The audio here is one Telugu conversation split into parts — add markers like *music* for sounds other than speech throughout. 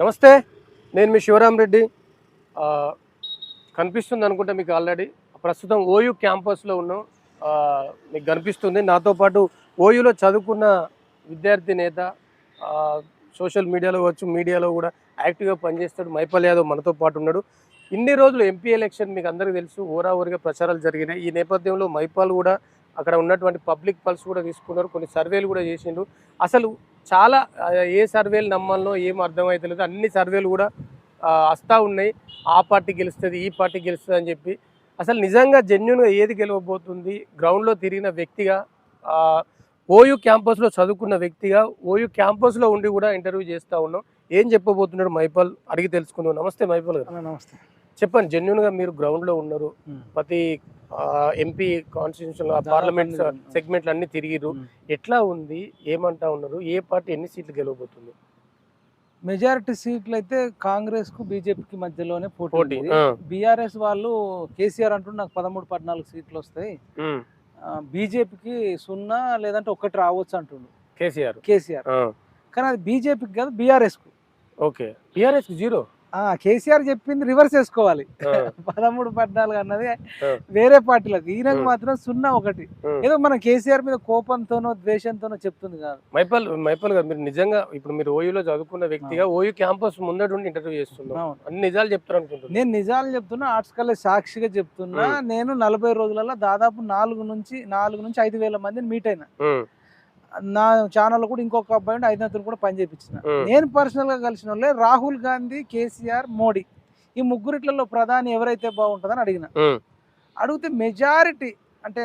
నమస్తే నేను మీ శివరాం రెడ్డి. కనిపిస్తుంది అనుకుంటే మీకు ఆల్రెడీ ప్రస్తుతం ఓయూ క్యాంపస్లో ఉన్నాం. మీకు కనిపిస్తుంది. నాతో పాటు ఓయూలో చదువుకున్న విద్యార్థి నేత సోషల్ మీడియాలో వచ్చు మీడియాలో కూడా యాక్టివ్గా పనిచేస్తాడు. మైపల్ యాదవ్ మనతో పాటు ఉన్నాడు. ఇన్ని రోజులు ఎంపీ ఎలక్షన్ మీకు అందరికీ తెలుసు. ఓరా ఊరిగా ప్రచారాలు జరిగినాయి. ఈ నేపథ్యంలో మైపాల్ కూడా అక్కడ ఉన్నటువంటి పబ్లిక్ పల్స్ కూడా తీసుకున్నారు. కొన్ని సర్వేలు కూడా చేసిండు. అసలు చాలా ఏ సర్వేలు నమ్మాలనో ఏం అర్థమవుతలేదు అన్ని సర్వేలు కూడా వస్తూ ఉన్నాయి. ఆ పార్టీ గెలుస్తుంది ఈ పార్టీ గెలుస్తుంది అని చెప్పి. అసలు నిజంగా జెన్యున్గా ఏది గెలవబోతుంది? గ్రౌండ్లో తిరిగిన వ్యక్తిగా ఓయూ క్యాంపస్లో చదువుకున్న వ్యక్తిగా ఓయూ క్యాంపస్లో ఉండి కూడా ఇంటర్వ్యూ చేస్తూ ఉన్నాం. ఏం చెప్పబోతున్నాడు మైపాల్? అడిగి తెలుసుకుందాం. నమస్తే మైపాల్ గారు. నమస్తే. చెప్పండి జెన్యున్గా మీరు గ్రౌండ్లో ఉన్నారు. ప్రతి ఎంపీ కాన్స్టిట్యూషన్ పార్లమెంట్ సెగ్మెంట్లు అన్ని తిరిగిరు ఎట్లా ఉంది? ఏమంటా ఉన్నారు? ఏ పార్టీ ఎన్ని సీట్లు గెలవబోతుంది? మెజారిటీ సీట్లు అయితే కాంగ్రెస్కు బీజేపీకి మధ్యలోనే పోటీ బీఆర్ఎస్ వాళ్ళు కేసీఆర్ అంటుంటే నాకు పదమూడు పద్నాలుగు సీట్లు వస్తాయి. బీజేపీకి సున్నా లేదంటే ఒకటి రావచ్చు అంటుండు. కేసీఆర్. కేసీఆర్. కానీ అది బీజేపీకి కాదు బీఆర్ఎస్కు ఓకే. TRS zero? కేసీఆర్ చెప్పింది రివర్స్ వేసుకోవాలి పదమూడు పద్నాలుగు అన్నది. వేరే పార్టీలకు ఈయనకు. మాత్రం సున్నా ఒకటి. ఏదో మన కేసీఆర్ మీద కోపంతోనో ద్వేషంతోనో చెప్తుంది కాదు మైపాల్ మైపాల్ గారు మీరు నిజంగా ఇప్పుడు మీరు ఓయూలో చదువుకున్న వ్యక్తిగా ఓయూ క్యాంపస్ ముందటుండి ఇంటర్వ్యూ చేస్తున్నాం. అన్ని నిజాలు చెప్తారు అనుకుంటున్నాను నేను నిజాలు చెప్తున్నా ఆర్ట్స్ కాలేజ్ సాక్షిగా చెప్తున్నా. నేను నలభై రోజులలో దాదాపు నాలుగు నుంచి నాలుగు నుంచి ఐదు వేల మందిని మీట్ అయినా నా ఛానల్ కూడా ఇంకొక అబ్బాయి ఉండి ఐదు కూడా పని చేయించిన. నేను పర్సనల్గా కలిసిన వాళ్ళే రాహుల్ గాంధీ కేసీఆర్ మోడీ. ఈ ముగ్గురిట్లలో ప్రధాని ఎవరైతే బాగుంటుందని అడిగిన. అడిగితే మెజారిటీ అంటే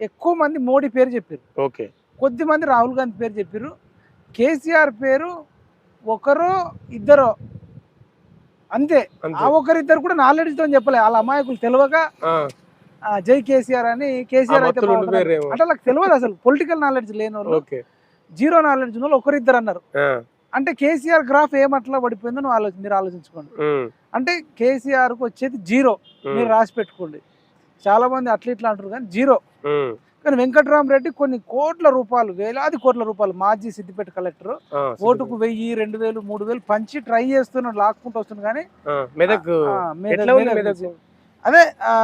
ఎక్కువ మంది మోడీ పేరు చెప్పారు. ఓకే. కొద్ది మంది రాహుల్ గాంధీ పేరు చెప్పారు. కేసీఆర్ పేరు ఒకరో ఇద్దరో. అంతే. ఆ ఒకరిద్దరు కూడా నాలెడ్జ్తో చెప్పలే. వాళ్ళ అమాయకులు తెలియక జై కేసీఆర్ అని కేసీఆర్ అయితే. అంటే వాళ్ళకి తెలియదు అసలు. పొలిటికల్ నాలెడ్జ్ లేని వాళ్ళు ఓకే. జీరో నాలెడ్జ్ ఉన్న వాళ్ళు ఒకరిద్దరు అన్నారు. అంటే కేసీఆర్ గ్రాఫ్ ఏమట్లా పడిపోయిందో నువ్వు ఆలోచన మీరు ఆలోచించుకోండి. అంటే కేసీఆర్కు వచ్చేది జీరో. మీరు రాసి పెట్టుకోండి. చాలా మంది అట్లా ఇట్లా అంటారు కానీ జీరో. కానీ వెంకట్రామరెడ్డి కొన్ని కోట్ల రూపాయలు వేలాది కోట్ల రూపాయలు మాజీ సిద్దిపేట కలెక్టర్ ఓటుకు వెయ్యి రెండు వేలు మూడు వేలు పంచి ట్రై చేస్తున్నాడు లాక్కుంటూ వస్తుంది కానీ మెదక్ అదే ఆ,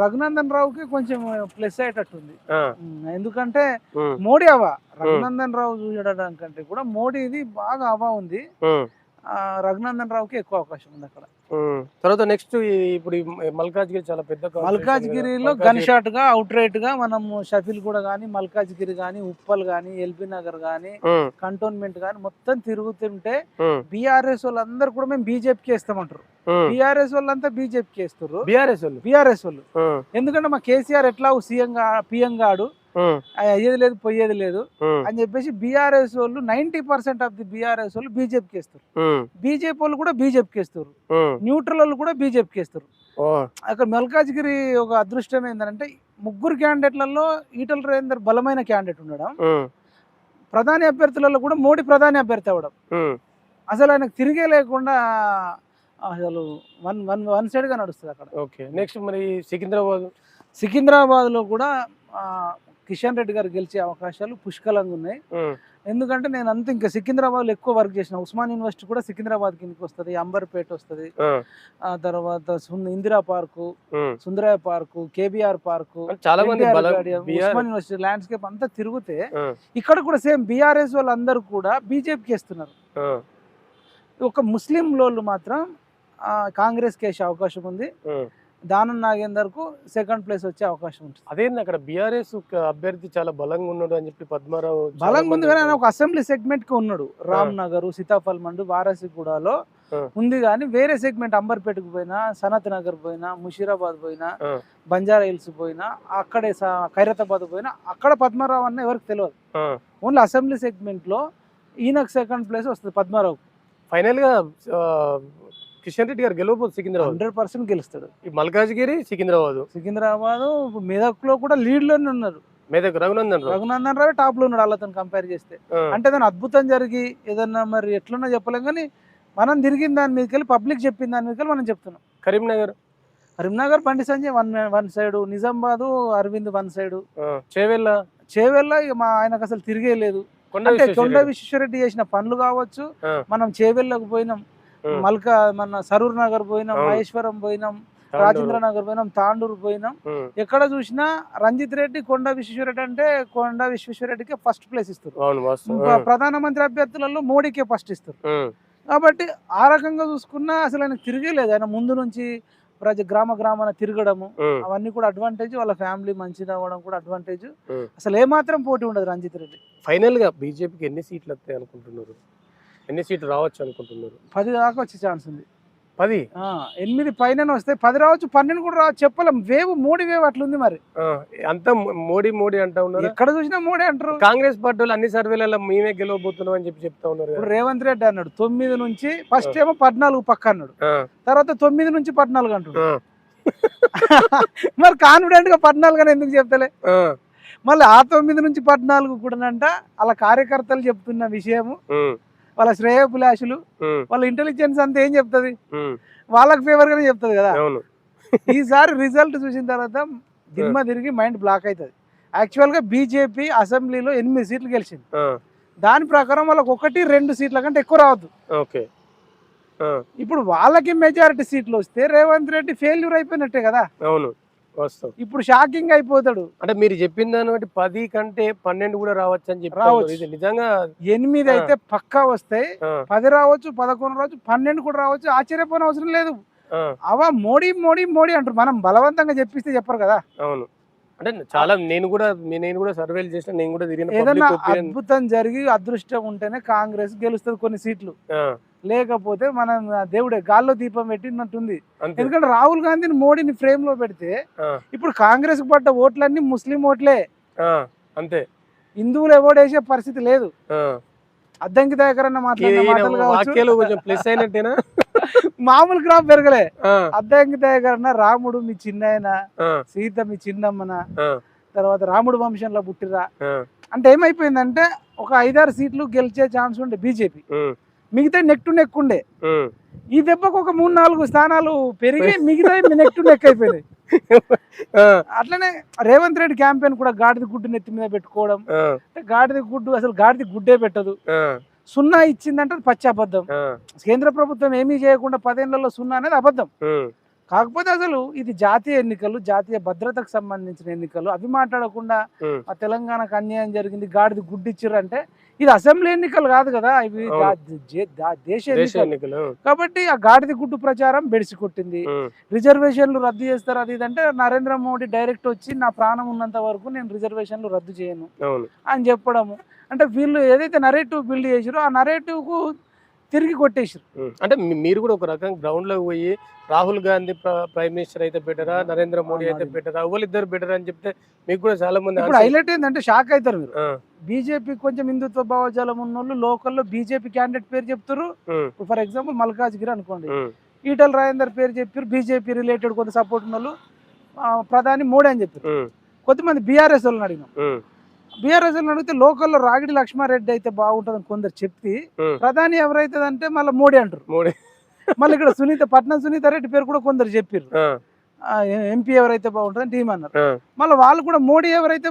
రఘునందన్ రావుకి కొంచెం ప్లస్ అయ్యేటట్టుంది. ఎందుకంటే మోడీ అవా రఘునందన్ రావు చూడడం కంటే కూడా మోడీది బాగా అవా ఉంది. రఘునందన్ రావుకి ఎక్కువ అవకాశం ఉంది అక్కడ. తర్వాత నెక్స్ట్ ఇప్పుడు మల్కాజ్గిరి చాలా పెద్ద మల్కాజ్గిరిలో. గన్ షాట్గా అవుట్ రైట్గా మనం షఫిల్ కూడా కానీ మల్కాజ్గిరి కానీ ఉప్పల్ కానీ ఎల్బీ నగర్ ఉమ్, కంటోన్మెంట్ కానీ మొత్తం తిరుగుతుంటే బీఆర్ఎస్ వాళ్ళందరూ కూడా మేము బీజేపీకి వేస్తామంటారు. బీఆర్ఎస్ వాళ్ళంతా బీజేపీకి వేస్తారు బీఆర్ఎస్ వాళ్ళు? బీఆర్ఎస్ వాళ్ళు. ఎందుకంటే మా కేసీఆర్ ఎట్లా సీఎం గా పిఎం గాడు అయ్యేది లేదు పోయేది లేదు. అని చెప్పేసి బీఆర్ఎస్ వాళ్ళు ninety percent of the BRS వాళ్ళు బీజేపీకి వేస్తారు. ఉమ్, బీజేపీ వాళ్ళు కూడా బీజేపీకి వేస్తారు. ఉమ్. న్యూట్రల్ వాళ్ళు కూడా బీజేపీకి వేస్తారు. ఓ, అక్కడ మల్కాజ్గిరి ఒక అదృష్టం ఏంటంటే ముగ్గురు క్యాండిడేట్లలో ఈటల రేందర్ బలమైన క్యాండిడేట్ ఉండడం. ప్రధాని అభ్యర్థులలో కూడా మోడీ ప్రధాని అభ్యర్థి అవ్వడం. అసలు ఆయనకు తిరిగే లేకుండా అసలు వన్ వన్ వన్ సైడ్గా నడుస్తుంది అక్కడ. ఓకే. నెక్స్ట్ మరి సికింద్రాబాద్? సికింద్రాబాద్లో కూడా కిషన్ రెడ్డి గారు గెలిచే అవకాశాలు పుష్కలంగా ఉన్నాయి. ఎందుకంటే నేను అంత ఇంకా సికింద్రాబాద్లో ఎక్కువ వర్క్ చేసిన ఉస్మాన్ యూనివర్సిటీ కూడా సికింద్రాబాద్ కిందకి వస్తుంది అంబర్పేట వస్తుంది. ఆ, తర్వాత ఇందిరా పార్కు ఉమ్. సుందరయ్య పార్కు కేబీఆర్ పార్కు చాలా మంది ఉస్మాన్ యూనివర్సిటీ ల్యాండ్స్కేప్ అంతా తిరిగితే ఇక్కడ కూడా సేమ్ బీఆర్ఎస్ వాళ్ళందరూ కూడా బీజేపీకి వేస్తున్నారు. ఒక ముస్లిం లోళ్ళు మాత్రం ఆ, కాంగ్రెస్కి వేసే అవకాశం ఉంది. దానం నాగేందర్కు సెకండ్ ప్లేస్ వచ్చే అవకాశం ఉంటుంది. అదేంది అక్కడ బీఆర్ఎస్ అభ్యర్థి చాలా బలంగా ఉన్నాడు అని చెప్పి పద్మారావు బలంగా ఉంది కానీ ఒక అసెంబ్లీ సెగ్మెంట్కి ఉన్నాడు. రామ్ నగర్ సీతాఫల్ మండు వారాసిగూడలో. ఉంది కానీ వేరే సెగ్మెంట్ అంబర్పేటకు పోయినా సనత్ నగర్ పోయినా ముషీరాబాద్ పోయినా. బంజారా హిల్స్ పోయినా అక్కడే ఖైరతాబాద్ పోయినా అక్కడ పద్మారావు అన్న ఎవరికి తెలియదు ఓన్లీ అసెంబ్లీ సెగ్మెంట్లో ఈయనకు సెకండ్ ప్లేస్ వస్తుంది పద్మారావు ఫైనల్గా కిషన్ రెడ్డి గారు గెలవబోదు సికింద్రాబాద్. హండ్రెడ్ పర్సెంట్ గెలుస్తాడు. ఈ మల్కాజ్గిరి సికింద్రాబాద్. సికింద్రాబాద్ మెదక్లో కూడా లీడ్లోనే ఉన్నారు. మెదక్ రఘునందన్ రఘునందన్ రావు టాప్లో ఉన్నాడు వాళ్ళతో కంపేర్ చేస్తే. అంటే దాని అద్భుతం జరిగి ఏదన్నా మరి ఎట్లున్నా చెప్పలేం కానీ మనం తిరిగిన దాని మీదకి వెళ్ళి పబ్లిక్ చెప్పిన దాని మీదకి మనం చెప్తున్నాం. Karimnagar. Karimnagar Bandi Sanjay one one side Nizamabad Arvind one side. ఆ, చేవెళ్ళ. చేవెళ్ళ ఇక మా ఆయనకు అసలు తిరిగే లేదు. కొండ విశ్వేశ్వరరెడ్డి. విశ్వేశ్వరరెడ్డి చేసిన పనులు కావచ్చు. మనం చేవెళ్ళకు పోయినాం. మల్క మన సరూర్ నగర్ పోయినాం. మహేశ్వరం పోయినాం. రాజేంద్ర నగర్ పోయినాం తాండూరు పోయినాం. ఎక్కడ చూసినా రంజిత్ రెడ్డి కొండ విశ్వేశ్వరరెడ్డి అంటే కొండ విశ్వేశ్వరరెడ్డికి ఫస్ట్ ప్లేస్ ఇస్తారు ప్రధానమంత్రి అభ్యర్థులలో మోడీకే ఫస్ట్ ఇస్తారు. కాబట్టి ఆ రకంగా చూసుకున్నా అసలు ఆయన తిరగలేదు ఆయన ముందు నుంచి ప్రజ గ్రామ గ్రామాన తిరగడము. అవన్నీ కూడా అడ్వాంటేజ్ వాళ్ళ ఫ్యామిలీ మంచిది అవ్వడం కూడా అడ్వాంటేజ్. అసలు ఏమాత్రం పోటీ ఉండదు రంజిత్ రెడ్డి ఫైనల్గా బీజేపీకి ఎన్ని సీట్లు వస్తాయి అనుకుంటున్నారు ఎన్ని సీట్లు రావచ్చు అనుకుంటున్నారు? పది దాకా వచ్చే ఛాన్స్ ఉంది. పది? ఆ, ఎనిమిది పైన వస్తాయి పది రావచ్చు పన్నెండు కూడా రావచ్చు. చెప్పలేం. వేవ్ మోడీ వేవ్ అట్లుంది మరి. అంతా మోడీ మోడీ అంటా ఉన్నారు? ఎక్కడ చూసినా మోడీ అంటారు. కాంగ్రెస్ పార్టీ వాళ్ళు అన్ని సర్వేలలో మేమే గెలవబోతున్నాం అని చెప్పి చెప్తా ఉన్నారు ఇప్పుడు. రేవంత్ రెడ్డి అన్నాడు తొమ్మిది నుంచి ఫస్ట్ ఏమో పద్నాలుగు పక్క అన్నాడు. తర్వాత తొమ్మిది నుంచి పద్నాలుగు అంటాడు *laughs* మరి కాన్ఫిడెంట్గా పద్నాలుగు అని ఎందుకు చెప్తలే? మళ్ళీ ఆ తొమ్మిది నుంచి పద్నాలుగు కూడానంట వాళ్ళ కార్యకర్తలు చెప్తున్న విషయము. వాళ్ళ శ్రేయోభిలాషులు వాళ్ళ ఇంటెలిజెన్స్ అంతా ఏం చెప్తుంది. వాళ్ళకి ఫేవర్ గానే చెప్తుంది కదా? *laughs* ఈసారి రిజల్ట్ చూసిన తర్వాత దిమ్మ తిరిగి మైండ్ బ్లాక్ అవుతుంది యాక్చువల్గా బీజేపీ అసెంబ్లీలో ఎనిమిది సీట్లు గెలిచింది. దాని ప్రకారం వాళ్ళకి ఒకటి రెండు సీట్ల కంటే ఎక్కువ రావద్దు. ఓకే. ఇప్పుడు వాళ్ళకి మెజారిటీ సీట్లు వస్తే రేవంత్ రెడ్డి ఫెయిల్యూర్ అయిపోయినట్టే కదా? అవును. ఇప్పుడు షాకింగ్ అయిపోతాడు. అంటే మీరు చెప్పిన దాన్ని బట్టి పది కంటే పన్నెండు కూడా రావచ్చు అని చెప్పి రావచ్చు. నిజంగా ఎనిమిది. అయితే పక్కా వస్తాయి పది రావచ్చు పదకొండు రావచ్చు పన్నెండు కూడా రావచ్చు ఆశ్చర్యపోయిన అవసరం లేదు. అవా మోడీ మోడీ మోడీ అంటారు. మనం బలవంతంగా చెప్పిస్తే చెప్పరు కదా. అవును. అంటే చాలా నేను కూడా నేను కూడా సర్వేలు చేసిన నేను కూడా తిరిగిన అద్భుతం జరిగి అదృష్టం ఉంటేనే కాంగ్రెస్ గెలుస్తుంది కొన్ని సీట్లు. లేకపోతే మనం దేవుడే గాల్లో దీపం పెట్టినట్టుంది. ఎందుకంటే రాహుల్ గాంధీని మోడీని ఫ్రేమ్లో పెడితే ఇప్పుడు కాంగ్రెస్ పడ్డ ఓట్లన్నీ ముస్లిం ఓట్లే. అంతే. హిందువులు ఎవడేసే పరిస్థితి లేదు. అద్దంకి దగ్గర కొంచెం ప్లస్ అయినట్టేనా? మామూలు క్రాప్ పెరగలే. ఆ, అద్దంకి దగ్గర రాముడు మీ చిన్నాయన సీత మీ చిన్నమ్మన తర్వాత రాముడు వంశంలో పుట్టిరా అంటే ఏమైపోయిందంటే ఒక ఐదారు సీట్లు గెలిచే ఛాన్స్ ఉండే బీజేపీ. మిగతా నెక్ టు నెక్ ఉండే. ఈ దెబ్బకు ఒక మూడు నాలుగు స్థానాలు పెరిగి మిగతా నెక్ టు నెక్ అయిపోయినాయి. అట్లనే రేవంత్ రెడ్డి క్యాంపెయిన్ కూడా గాడిద గుడ్డు నెత్తి మీద పెట్టుకోవడం. గాడిద గుడ్డు అసలు గాడిద గుడ్డే పెట్టదు. సున్నా ఇచ్చిందంటే పచ్చి అబద్ధం. కేంద్ర ప్రభుత్వం ఏమీ చేయకుండా పదేళ్ళలో సున్నా అనేది అబద్ధం. కాకపోతే అసలు ఇది జాతీయ ఎన్నికలు జాతీయ భద్రతకు సంబంధించిన ఎన్నికలు. అవి మాట్లాడకుండా. ఆ తెలంగాణకు అన్యాయం జరిగింది గాడిద గుడ్డిచ్చిర్రు అంటే ఇది అసెంబ్లీ ఎన్నికలు కాదు కదా. ఇవి దేశ ఎన్నికలు. కాబట్టి ఆ గాడిద గుడ్డు ప్రచారం బెడిసి కొట్టింది. రిజర్వేషన్లు రద్దు చేస్తారు అది ఇది అంటే నరేంద్ర మోడీ డైరెక్ట్ వచ్చి నా ప్రాణం ఉన్నంత వరకు నేను రిజర్వేషన్లు రద్దు చేయను అని చెప్పడము. అంటే వీళ్ళు ఏదైతే నరేటివ్ బిల్డ్ చేసిరో ఆ narrative కు తిరిగి కొట్టేసారు ఉమ్. అంటే మీరు కూడా ఒక రకంగా గ్రౌండ్లో పోయి రాహుల్ గాంధీ ప్ర- ప్రైమ్ మినిస్టర్ అయితే బెటరా నరేంద్ర మోడీ అయితే. బెటరా ఇద్దరు బెటర్ అని చెప్తే మీకు కూడా చాలా మంది ఇప్పుడు హైలైట్ ఏంటంటే షాక్ అవుతారు మీరు. బీజేపీ కొంచెం హిందుత్వ భావజాలం ఉన్న వాళ్ళు లోకల్లో బీజేపీ క్యాండిడేట్ పేరు చెప్తారు ఫర్ ఎగ్జాంపుల్ మల్కాజ్గిరి అనుకోండి. ఉమ్, ఈటల రాజేందర్ పేరు చెప్పారు బీజేపీ రిలేటెడ్ కొంత సపోర్ట్ ఉన్న వాళ్ళు ప్రధాని మోడీ అని చెప్పారు కొంతమంది బీఆర్ఎస్ వాళ్ళని అడిగినాం. బీఆర్ఎస్ అడిగితే లోకల్లో రాగిడి లక్ష్మారెడ్డి అయితే బాగుంటుందని కొందరు చెప్తే ఉమ్. ప్రధాని ఎవరైతే అంటే మళ్ళీ మోడీ అంటారు. మోడీ. మళ్ళీ ఇక్కడ సునీత పట్నం సునీత రెడ్డి పేరు కూడా కొందరు చెప్పారు ఎంపీ ఎవరైతే బాగుంటుందని టీం అన్నారు. మళ్ళీ వాళ్ళు కూడా మోడీ ఎవరైతే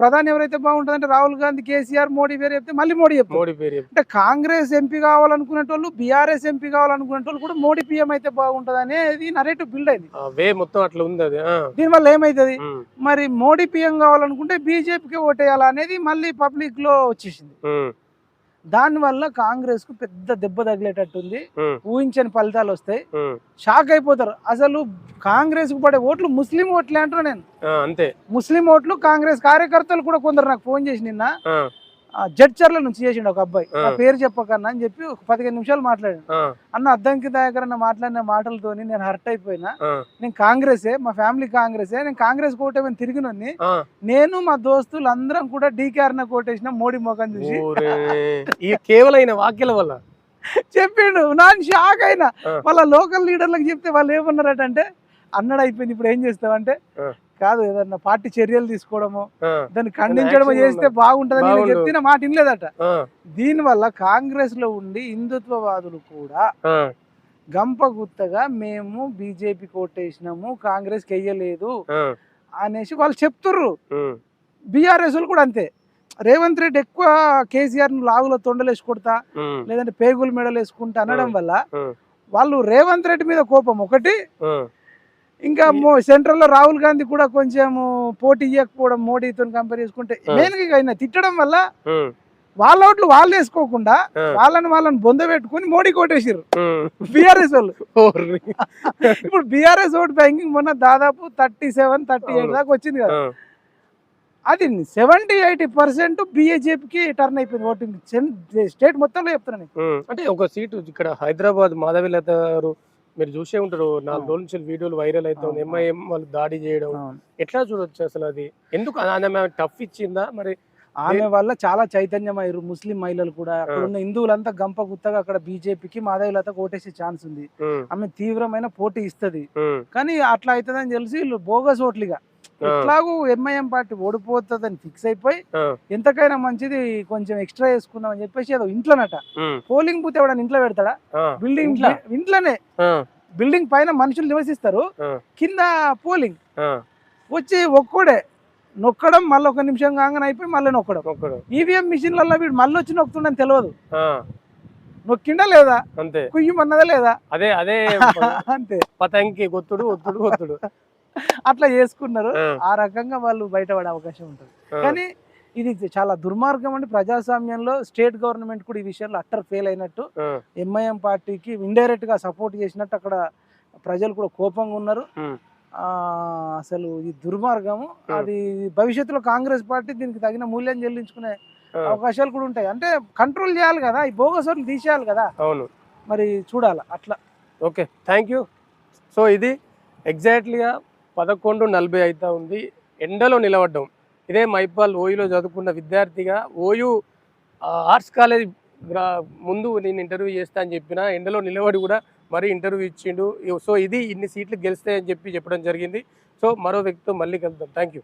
ప్రధాని ఎవరైతే బాగుంటుందంటే రాహుల్ గాంధీ కేసీఆర్ మోడీ వేరే చెప్తే మళ్ళీ మోడీ చెప్తారు. పేరు. అంటే కాంగ్రెస్ ఎంపీ కావాలనుకునే వాళ్ళు బీఆర్ఎస్ ఎంపీ కావాలనుకునే వాళ్ళు కూడా మోడీ పీఎం అయితే బాగుంటుంది అనేది నరేటివ్ బిల్డ్ అయింది. వే మొత్తం అట్లా ఉంది అది దీనివల్ల ఏమవుతుంది ఉమ్, మరి మోడీ పీఎం కావాలనుకుంటే బీజేపీకి ఓటేయాలా అనేది మళ్ళీ పబ్లిక్లో వచ్చేసింది. దానివల్ల కాంగ్రెస్కు పెద్ద దెబ్బ తగిలేటట్టుంది. ఊహించని ఫలితాలు వస్తాయి. షాక్ అయిపోతారు. అసలు కాంగ్రెస్కు పడే ఓట్లు ముస్లిం ఓట్లే అంటారు నేను. అంతే. ముస్లిం ఓట్లు కాంగ్రెస్ కార్యకర్తలు కూడా కొందరు నాకు ఫోన్ చేసి నిన్న జడ్చర్ల నుంచి చేసిండు ఒక అబ్బాయి ఆ. నా పేరు చెప్పకన్నా అని చెప్పి ఒక పదిహేను నిమిషాలు మాట్లాడాను అన్న అద్దంకి దాయకర్ అన్న మాట్లాడిన మాటలతోని నేను హర్ట్ అయిపోయినా నేను కాంగ్రెసే మా ఫ్యామిలీ కాంగ్రెసే నేను కాంగ్రెస్ కోటేమని తిరిగినోని ఆ. నేను మా దోస్తులు అందరం కూడా డీకేఆర్ కోటేసిన మోడీ ముఖం చూసి. ఈ కేవలం ఆయన వాక్యాల వల్ల చెప్పిండు నాకు షాక్ అయినా. వాళ్ళ లోకల్ లీడర్లకు చెప్తే వాళ్ళు ఏమన్నారట అంటే అన్నాడు అయిపోయింది ఇప్పుడు ఏం చేస్తావంటే. కాదు ఏదన్నా పార్టీ చర్యలు తీసుకోవడము దాన్ని ఖండించడం action చేస్తే బాగుంటుందని నేను బాగుండు. చెప్తే నా మాట వినలేదట ఆ, దీనివల్ల కాంగ్రెస్లో ఉండి హిందుత్వవాదులు కూడా ఆ, గంపగుత్తగా మేము బీజేపీ కోటేసినాము కాంగ్రెస్ వెయ్యలేదు ఆ, అనేసి వాళ్ళు చెప్తుర్రు. బీఆర్ఎస్ కూడా అంతే. రేవంత్ రెడ్డి ఎక్కువ కేసీఆర్ను లాగులో తొండలేసి కొడతా లేదంటే పేగుల మెడలు వేసుకుంటా అనడం. వల్ల వాళ్ళు రేవంత్ రెడ్డి మీద కోపం ఒకటి ఇంకా ఈ- సెంట్రల్లో రాహుల్ గాంధీ కూడా కొంచెం పోటీ ఇవ్వకపోవడం మోడీతో కంపేర్ చేసుకుంటే ఆ. మెయిన్గా ఆయన తిట్టడం వల్ల వాళ్ళ ఓట్లు వాళ్ళు వేసుకోకుండా. వాళ్ళని వాళ్ళని బొంద పెట్టుకుని మోడీ కొట్టేసారు. బీఆర్ఎస్ వాళ్ళు. ఇప్పుడు బీఆర్ఎస్ ఓట్ బ్యాంకింగ్ మొన్న దాదాపు థర్టీ సెవెన్ థర్టీ ఎయిట్. దాకా వచ్చింది కదా అది సెవెంటీ ఎయిటీ పర్సెంట్ బీఏజేపీకి టర్న్ అయిపోయింది ఓటింగ్ స్టేట్ మొత్తంలో చెప్తున్నాను. అంటే ఒక సీటు ఇక్కడ హైదరాబాద్ మాధవిలత గారు మీరు చూసే ఉంటారు నాలుగు రోజుల నుంచి వీడియోలు వైరల్ అవుతుంది. ఎంఐఎం వాళ్ళు దాడి చేయడం. ఎట్లా చూడొచ్చు అసలు అది? ఎందుకు ఆమె టఫ్ ఇచ్చిందా? మరి ఆమె వల్ల చాలా చైతన్యం అయ్యారు ముస్లిం మహిళలు కూడా. అక్కడ ఉన్న హిందువులంతా గంప గుత్తగా అక్కడ బీజేపీకి మాధవిలతకు ఓటేసే ఛాన్స్ ఉంది. ఆమె తీవ్రమైన పోటీ ఇస్తది. కానీ అట్లా అవుతుందని తెలిసి వీళ్ళు బోగస్ ఓట్లుగా. ఎట్లాగూ ఎంఐఎం పార్టీ ఓడిపోతుందని ఫిక్స్ అయిపోయి ఎంతకైనా మంచిది కొంచెం ఎక్స్ట్రా వేసుకుందాం అని చెప్పేసి ఏదో ఇంట్లోనట. పోలింగ్ బూత్ ఎవడన్నా ఇంట్లో పెడతాడా? బిల్డింగ్ ఇంట్లో? ఇంట్లోనే. బిల్డింగ్ పైన మనుషులు నివసిస్తారు. కింద పోలింగ్. వచ్చి ఒక్కడే. నొక్కడం మళ్ళీ ఒక నిమిషం కాగానే అయిపోయి మళ్ళీ నొక్కడం. ఈవీఎం మిషన్లలో వీడు మళ్ళీ వచ్చి నొక్కుతుండని తెలియదు నొక్కిండా లేదా? అంతే. కుయ్యమన్నదా లేదా? అదే అదే *laughs* అంతే. పతంకి ఒత్తుడు ఒత్తుడు ఒత్తుడు. అట్లా చేసుకున్నారు. ఆ, రకంగా వాళ్ళు బయటపడే అవకాశం ఉంటుంది. కానీ ఇది చాలా దుర్మార్గం అండి. ప్రజాస్వామ్యంలో స్టేట్ గవర్నమెంట్ కూడా ఈ విషయంలో అట్టర్ ఫెయిల్ అయినట్టు ఎంఐఎం పార్టీకి ఇండైరెక్ట్గా సపోర్ట్ చేసినట్టు అక్కడ ప్రజలు కూడా కోపంగా ఉన్నారు. అసలు ఇది దుర్మార్గము. అది భవిష్యత్తులో కాంగ్రెస్ పార్టీ దీనికి తగిన మూల్యం చెల్లించుకునే అవకాశాలు కూడా ఉంటాయి. అంటే కంట్రోల్ చేయాలి కదా. ఈ బోగసోట్లు తీసేయాలి కదా. అవును. మరి చూడాలి అట్లా. ఓకే. థ్యాంక్ సో ఇది ఎగ్జాక్ట్లీగా పదకొండు నలభై అవుతా ఉంది. ఎండలో నిలబడ్డం. ఇదే మైపాల్ ఓయూలో చదువుకున్న విద్యార్థిగా ఓయూ ఆర్ట్స్ కాలేజ్ గ్రా- ముందు నేను ఇంటర్వ్యూ చేస్తా అని చెప్పిన ఎండలో నిలబడి కూడా మరీ ఇంటర్వ్యూ ఇచ్చిండు. సో ఇది ఇన్ని సీట్లు గెలుస్తాయని చెప్పి చెప్పడం జరిగింది. సో మరో వ్యక్తితో మళ్ళీ కలుద్దాం. Thank you.